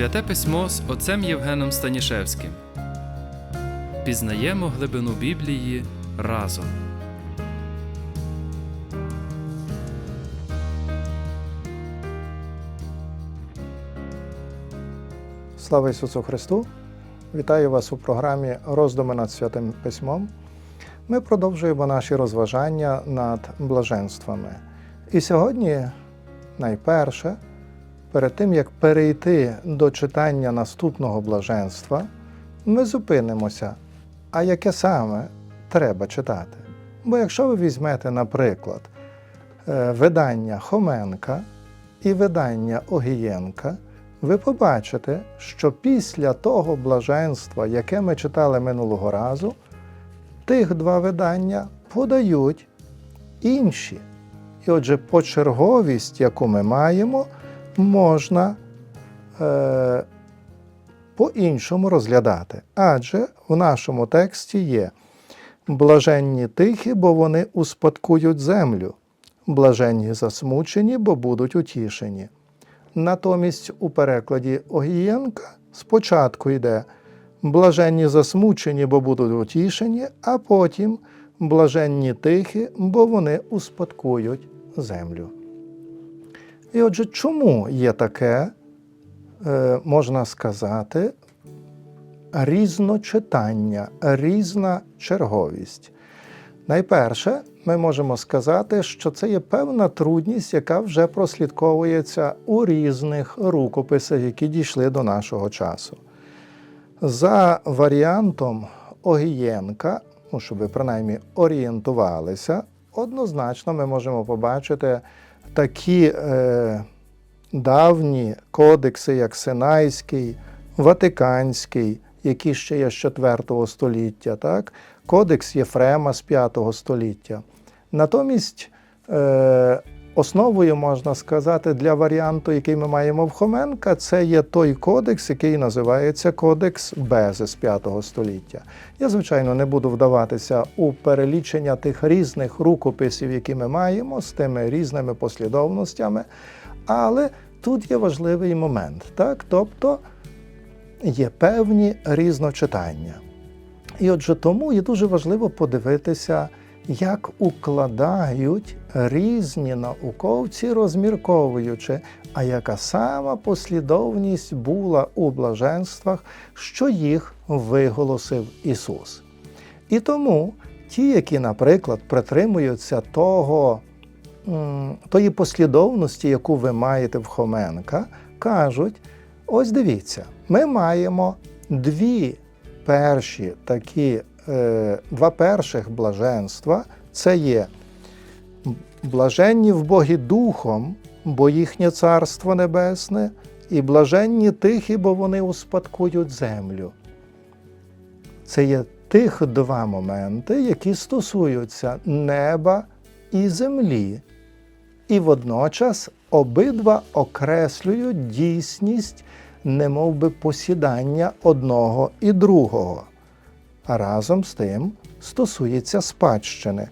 Святе письмо з отцем Євгеном Станішевським. Пізнаємо глибину Біблії разом. Слава Ісусу Христу! Вітаю вас у програмі Роздуми над Святим Письмом. Ми продовжуємо наші розважання над блаженствами. І сьогодні, найперше, перед тим як перейти до читання наступного блаженства, ми зупинимося, а яке саме треба читати. Бо якщо ви візьмете, наприклад, е, видання Хоменка і видання Огієнка, ви побачите, що після того блаженства, яке ми читали минулого разу, тих два видання подають інші. І отже, почерговість, яку ми маємо, можна е, по-іншому розглядати. Адже в нашому тексті є блаженні тихі, бо вони успадкують землю, блаженні засмучені, бо будуть утішені. Натомість у перекладі Огієнка спочатку йде блаженні засмучені, бо будуть утішені, а потім блаженні тихі, бо вони успадкують землю. І отже, чому є таке, е, можна сказати, різночитання, різна черговість? Найперше, ми можемо сказати, що це є певна трудність, яка вже прослідковується у різних рукописах, які дійшли до нашого часу. За варіантом Огієнка, ну, щоб ви принаймні орієнтувалися, однозначно ми можемо побачити такі е, давні кодекси, як Синайський, Ватиканський, які ще є з 4 століття, так? Кодекс Єфрема з 5 століття. Натомість е, основою можна сказати для варіанту, який ми маємо в Хоменка, це є той кодекс, який називається Кодекс Бези з 5 століття. Я, звичайно, не буду вдаватися у перелічення тих різних рукописів, які ми маємо, з тими різними послідовностями, але тут є важливий момент, так? тобто є певні різночитання. І отже, тому є дуже важливо подивитися, як укладають різні науковці, розмірковуючи, а яка сама послідовність була у блаженствах, що їх виголосив Ісус. І тому ті, які, наприклад, притримуються того, тої послідовності, яку ви маєте в Хоменка, кажуть: ось дивіться, ми маємо дві перші такі два перших блаженства це є блаженні в Богі Духом, бо їхнє Царство Небесне, і блаженні тихі, бо вони успадкують землю. Це є тих два моменти, які стосуються неба і землі. І водночас обидва окреслюють дійсність немов би посідання одного і другого, а разом з тим стосується спадщини.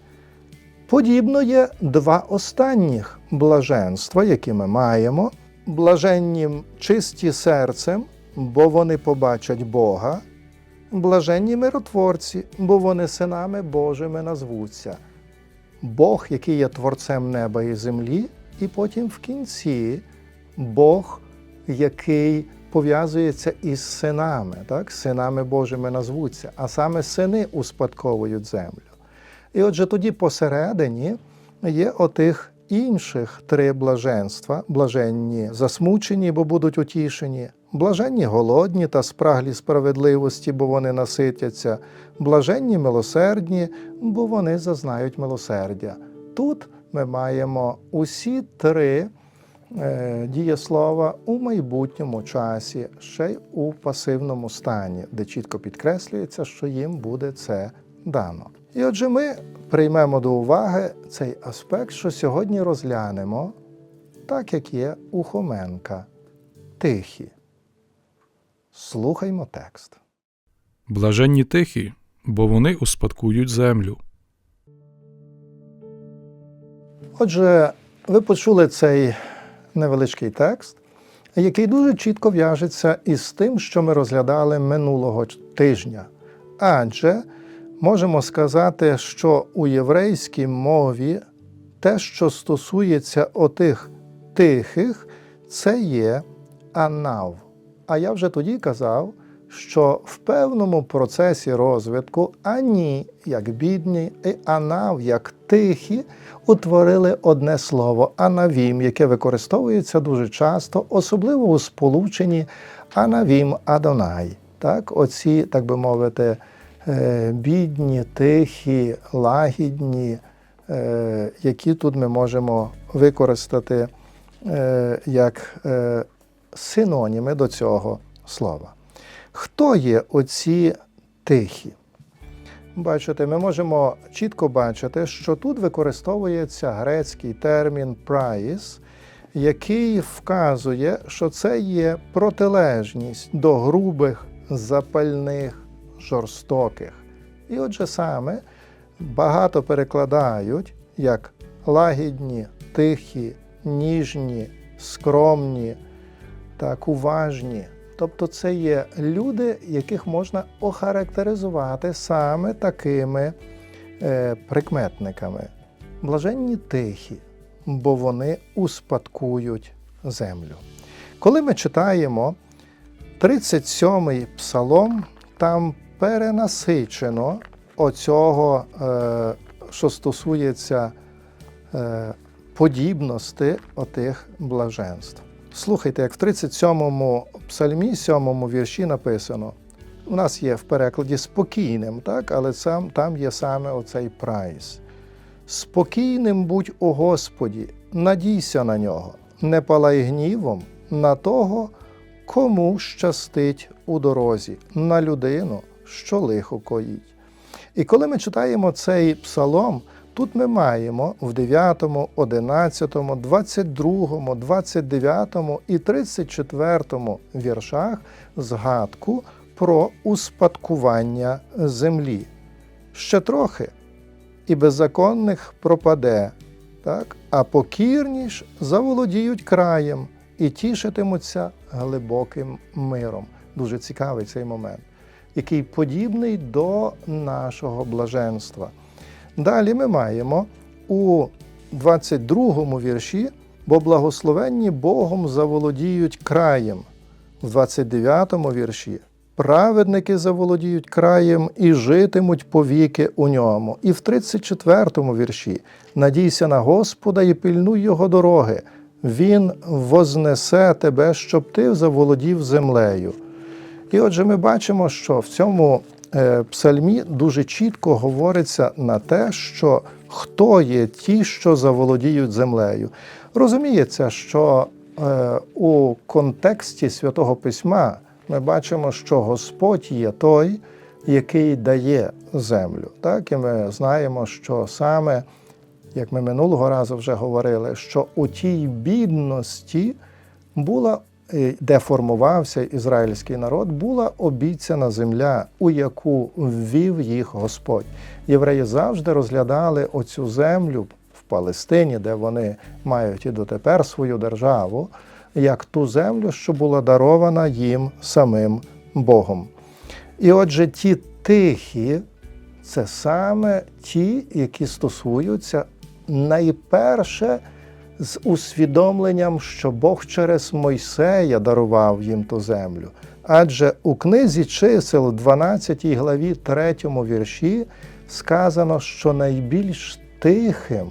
Подібно є два останніх блаженства, які ми маємо, блаженні чисті серцем, бо вони побачать Бога, блаженні миротворці, бо вони синами Божими назвуться. Бог, який є творцем неба і землі, і потім в кінці Бог, який пов'язується із синами, так? синами Божими назвуться, а саме сини успадковують землю. І отже, тоді посередині є отих інших три блаженства: блаженні засмучені, бо будуть утішені, блаженні голодні та спраглі справедливості, бо вони наситяться, блаженні милосердні, бо вони зазнають милосердя. Тут ми маємо усі три дієслова у майбутньому часі, ще й у пасивному стані, де чітко підкреслюється, що їм буде це дано. І отже, ми приймемо до уваги цей аспект, що сьогодні розглянемо, так як є у Хоменка. Тихі. Слухаймо текст. Блаженні тихі, бо вони успадкують землю. Отже, ви почули цей невеличкий текст, який дуже чітко в'яжеться із тим, що ми розглядали минулого тижня. Адже можемо сказати, що у єврейській мові те, що стосується отих тихих, це є анав. А я вже тоді казав, що в певному процесі розвитку ані, як бідні, і анав, як тихі, утворили одне слово анавім, яке використовується дуже часто, особливо у сполученні анавім Адонай. Так, оці, так би мовити, е, бідні, тихі, лагідні, е, які тут ми можемо використати е, як синоніми до цього слова. Хто є оці тихі? Бачите, ми можемо чітко бачити, що тут використовується грецький термін прайс, який вказує, що це є протилежність до грубих, запальних, жорстоких. І отже саме багато перекладають як лагідні, тихі, ніжні, скромні, так, уважні. Тобто це є люди, яких можна охарактеризувати саме такими е, прикметниками. Блаженні тихі, бо вони успадкують землю. Коли ми читаємо 37-й псалом, там перенасичено оцього, е, що стосується е, подібності отих блаженств. Слухайте, як в 37-му псальмі, 7-му вірші написано. У нас є в перекладі спокійним, так? але сам, там є саме оцей прайс. Спокійним будь у Господі, надійся на нього, не палай гнівом на того, кому щастить у дорозі, на людину, що лихо коїть. І коли ми читаємо цей псалом, тут ми маємо в 9, 11, 22, 29 і 34 віршах згадку про успадкування землі. Ще трохи і беззаконних пропаде, так? а покірні ж заволодіють краєм і тішитимуться глибоким миром. Дуже цікавий цей момент, який подібний до нашого блаженства. Далі ми маємо у 22 вірші, бо благословенні Богом заволодіють краєм. В 29 вірші праведники заволодіють краєм і житимуть повіки у ньому. І в 34 вірші надійся на Господа і пильнуй його дороги. Він вознесе тебе, щоб ти заволодів землею. І отже, ми бачимо, що в цьому псальмі дуже чітко говориться на те, що хто є ті, що заволодіють землею. Розуміється, що е, у контексті святого письма ми бачимо, що Господь є той, який дає землю. Так? І ми знаємо, що саме, як ми минулого разу вже говорили, що у тій бідності була е, де формувався ізраїльський народ, була обіцяна земля, у яку ввів їх Господь. Євреї завжди розглядали оцю землю в Палестині, де вони мають і дотепер свою державу, як ту землю, що була дарована їм самим Богом. І отже, ті тихі, це саме ті, які стосуються найперше з усвідомленням, що Бог через Мойсея дарував їм ту землю. Адже у книзі чисел, 12 главі, 3 вірші, сказано, що найбільш тихим,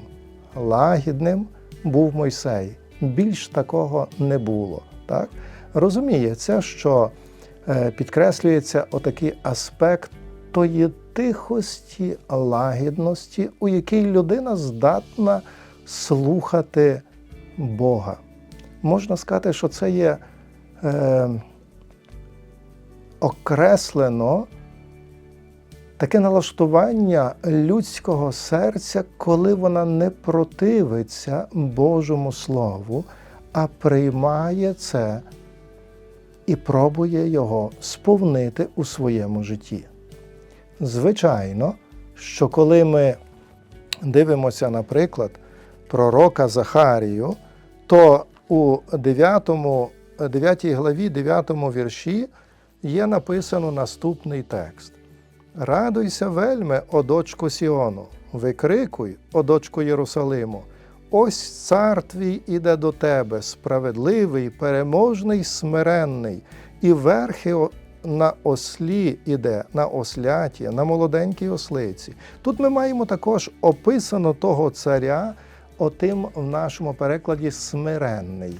лагідним був Мойсей. Більш такого не було. Так? Розуміється, що е, підкреслюється отакий аспект тої тихості, лагідності, у якій людина здатна слухати Бога. Можна сказати, що це є е, окреслено таке налаштування людського серця, коли вона не противиться Божому Слову, а приймає це і пробує його сповнити у своєму житті. Звичайно, що коли ми дивимося, наприклад, пророка Захарію, то у 9 9 главі, 9 вірші є написано наступний текст. Радуйся вельме, о дочко Сіону, викрикуй, о дочко Єрусалиму. Ось цар твій іде до тебе, справедливий, переможний, смиренний, і верхи на ослі іде, на осляті, на молоденькій ослиці. Тут ми маємо також описано того царя, отим в нашому перекладі смиренний.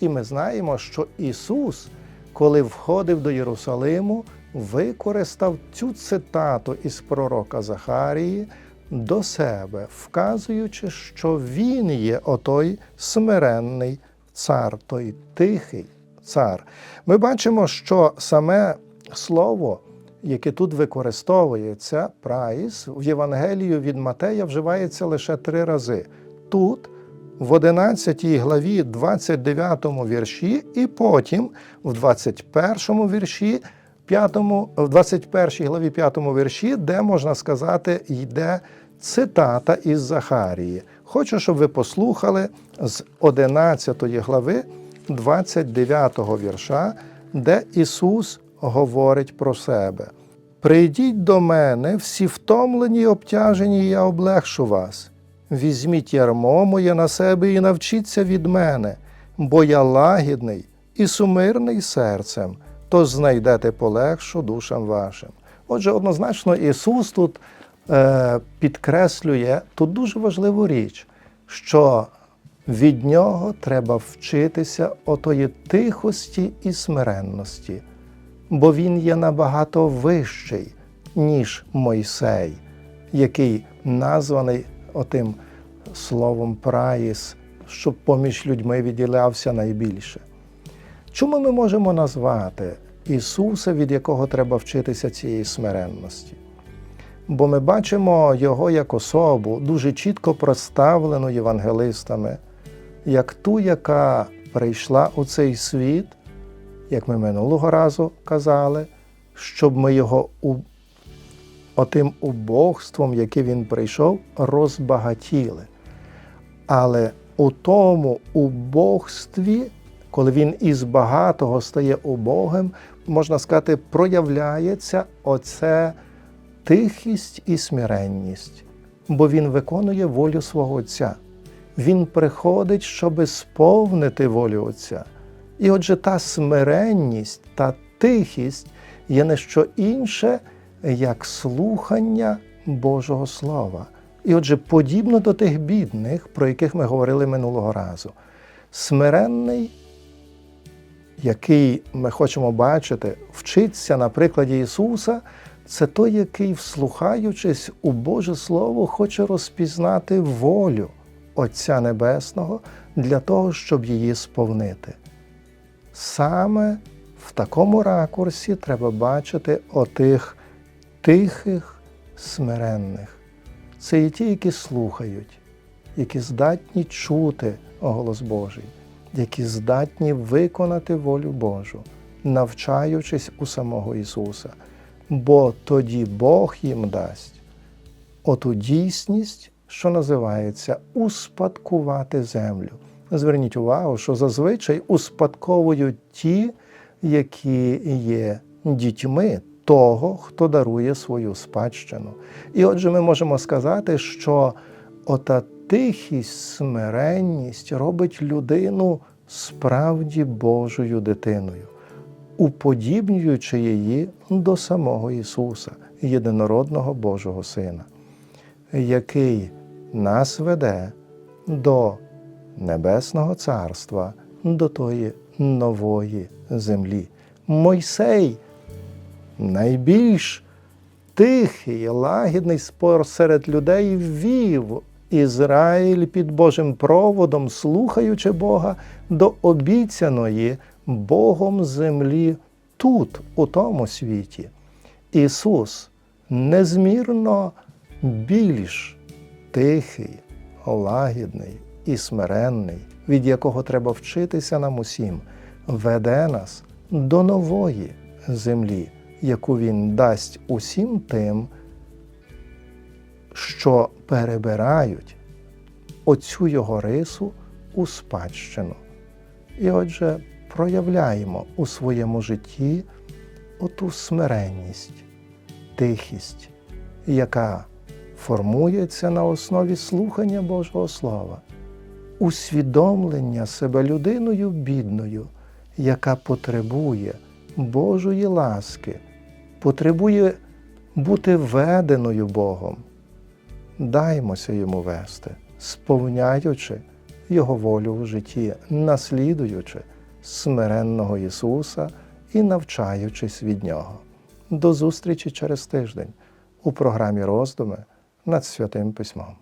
І ми знаємо, що Ісус, коли входив до Єрусалиму, використав цю цитату із пророка Захарії до себе, вказуючи, що Він є отой смиренний цар, той тихий цар. Ми бачимо, що саме слово, яке тут використовується, прайс, в Євангелію від Матея вживається лише три рази. Тут в 11 главі 29 вірші, і потім в 21 вірші, 5, в 21 главі 5 вірші, де можна сказати, йде цитата із Захарії. Хочу, щоб ви послухали з 11 глави 29 вірша, де Ісус говорить про себе. Прийдіть до мене, всі втомлені й обтяжені, і я облегшу вас. Візьміть ярмо моє на себе і навчіться від мене, бо я лагідний і сумирний серцем, то знайдете полегшу душам вашим. Отже, однозначно, Ісус тут е, підкреслює тут дуже важливу річ, що від Нього треба вчитися отої тихості і смиренності, бо Він є набагато вищий, ніж Мойсей, який названий отим словом праїс, щоб поміж людьми відділявся найбільше. Чому ми можемо назвати Ісуса, від якого треба вчитися цієї смиренності? Бо ми бачимо Його як особу, дуже чітко проставлену євангелистами, як ту, яка прийшла у цей світ, як ми минулого разу казали, щоб ми його отим убогством, яке він прийшов, розбагатіли. Але у тому убогстві, коли він із багатого стає убогим, можна сказати, проявляється оце тихість і смиренність, бо він виконує волю свого Отця. Він приходить, щоб сповнити волю Отця. І отже, та смиренність, та тихість є не що інше, як слухання Божого Слова. І отже, подібно до тих бідних, про яких ми говорили минулого разу, смиренний, який ми хочемо бачити, вчиться на прикладі Ісуса, це той, який, вслухаючись у Боже Слово, хоче розпізнати волю Отця Небесного для того, щоб її сповнити. Саме в такому ракурсі треба бачити отих тихих, смиренних. Це і ті, які слухають, які здатні чути голос Божий, які здатні виконати волю Божу, навчаючись у самого Ісуса. Бо тоді Бог їм дасть оту дійсність, що називається успадкувати землю. Зверніть увагу, що зазвичай успадковують ті, які є дітьми того, хто дарує свою спадщину. І отже, ми можемо сказати, що ота тихість, смиренність робить людину справді Божою дитиною, уподібнюючи її до самого Ісуса, єдинородного Божого Сина, який нас веде до Небесного Царства, до тої нової землі. Мойсей найбільш тихий, лагідний спор серед людей вів Ізраїль під Божим проводом, слухаючи Бога до обіцяної Богом землі тут, у тому світі. Ісус незмірно більш тихий, лагідний і смиренний, від якого треба вчитися нам усім, веде нас до нової землі, яку Він дасть усім тим, що перебирають оцю його рису у спадщину. І отже, проявляємо у своєму житті оту смиренність, тихість, яка формується на основі слухання Божого Слова, усвідомлення себе людиною бідною, яка потребує Божої ласки, потребує бути веденою Богом. Даймося йому вести, сповняючи Його волю в житті, наслідуючи смиренного Ісуса і навчаючись від Нього. До зустрічі через тиждень у програмі роздуми над Святим Письмом.